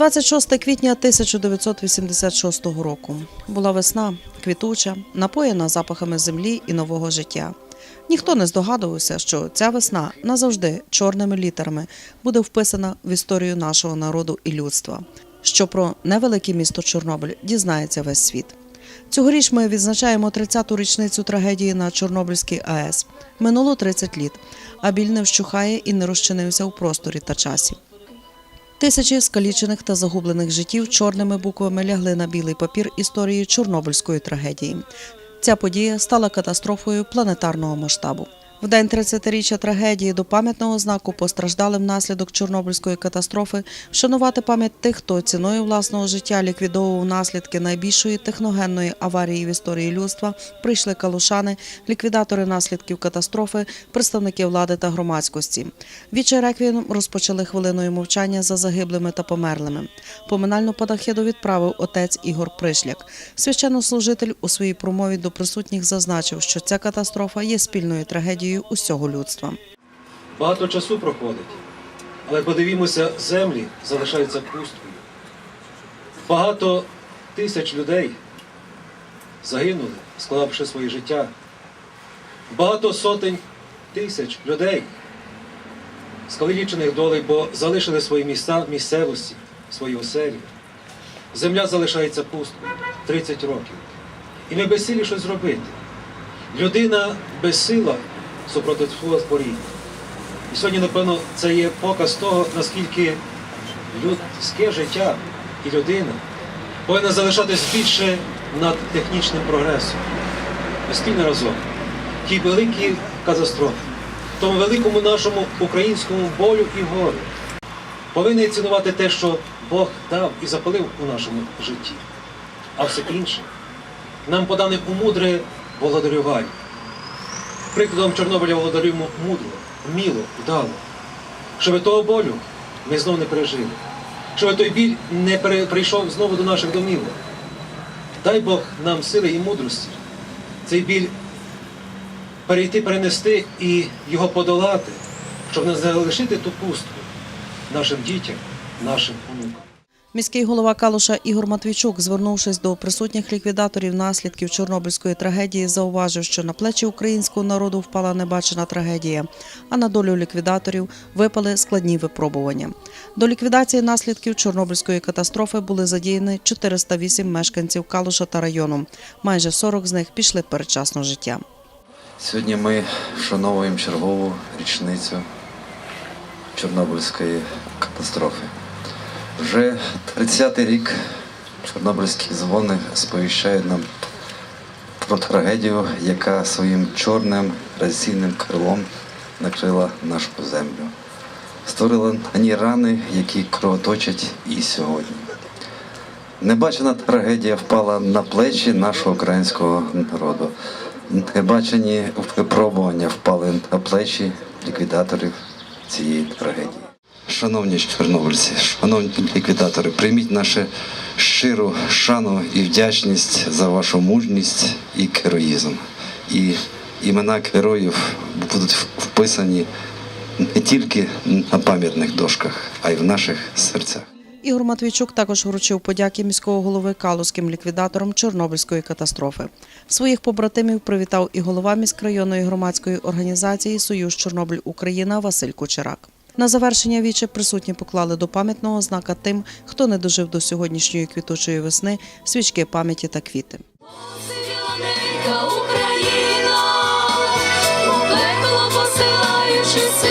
26 квітня 1986 року була весна, квітуча, напоєна запахами землі і нового життя. Ніхто не здогадувався, що ця весна назавжди чорними літерами буде вписана в історію нашого народу і людства. Що про невелике місто Чорнобиль дізнається весь світ. Цьогоріч ми відзначаємо 30-ту річницю трагедії на Чорнобильській АЕС. Минуло 30 літ, а біль не вщухає і не розчинився у просторі та часі. Тисячі скалічених та загублених життів чорними буквами лягли на білий папір історії Чорнобильської трагедії. Ця подія стала катастрофою планетарного масштабу. В день 30-річчя трагедії до пам'ятного знаку постраждалим внаслідок Чорнобильської катастрофи вшанувати пам'ять тих, хто ціною власного життя ліквідовував наслідки найбільшої техногенної аварії в історії людства. Прийшли калушани, ліквідатори наслідків катастрофи, представники влади та громадськості. Віче реквієм розпочали хвилиною мовчання за загиблими та померлими. Поминальну панахиду відправив отець Ігор Пришляк. Священнослужитель у своїй промові до присутніх зазначив, що ця катастрофа є спільною трагедією усього людства. Багато часу проходить, але подивімося, землі залишаються пусткою. Багато тисяч людей загинули, склавши своє життя. Багато сотень тисяч людей, скалічених долей, бо залишили свої міста, місцевості, свої оселі. Земля залишається пусткою 30 років. І ми безсилі щось зробити. Людина безсила супроти свого. І сьогодні, напевно, це є показ того, наскільки людське життя і людина повинна залишатись більше над технічним прогресом. Спільно разом. Ті великі катастрофи, тому великому нашому українському болю і горю. Повинні цінувати те, що Бог дав і запалив у нашому житті. А все інше нам подане у мудре володарювання. Прикладом Чорнобиля володарюємо мудро, вміло, вдало. Щоб того болю ми знов не пережили. Щоб той біль не прийшов знову до наших домівок. Дай Бог нам сили і мудрості. Цей біль перейти, перенести і його подолати, щоб не залишити ту пустку нашим дітям, нашим онукам. Міський голова Калуша Ігор Матвійчук, звернувшись до присутніх ліквідаторів наслідків Чорнобильської трагедії, зауважив, що на плечі українського народу впала небачена трагедія, а на долю ліквідаторів випали складні випробування. До ліквідації наслідків Чорнобильської катастрофи були задіяні 408 мешканців Калуша та району. Майже 40 з них пішли передчасно життя. Сьогодні ми вшановуємо чергову річницю Чорнобильської катастрофи. Вже 30-й рік Чорнобильські дзвони сповіщають нам про трагедію, яка своїм чорним радіаційним крилом накрила нашу землю. Створила на ній рани, які кровоточать і сьогодні. Небачена трагедія впала на плечі нашого українського народу. Небачені випробування впали на плечі ліквідаторів цієї трагедії. Шановні чорнобильці, шановні ліквідатори, прийміть нашу щиру шану і вдячність за вашу мужність і героїзм. І імена героїв будуть вписані не тільки на пам'ятних дошках, а й в наших серцях. Ігор Матвійчук також вручив подяки міського голови калузьким ліквідаторам Чорнобильської катастрофи. Своїх побратимів привітав і голова міськрайонної громадської організації Союз Чорнобиль Україна Василь Кучерак. На завершення віче присутні поклали до пам'ятного знака тим, хто не дожив до сьогоднішньої квітучої весни, свічки пам'яті та квіти. Україна, у.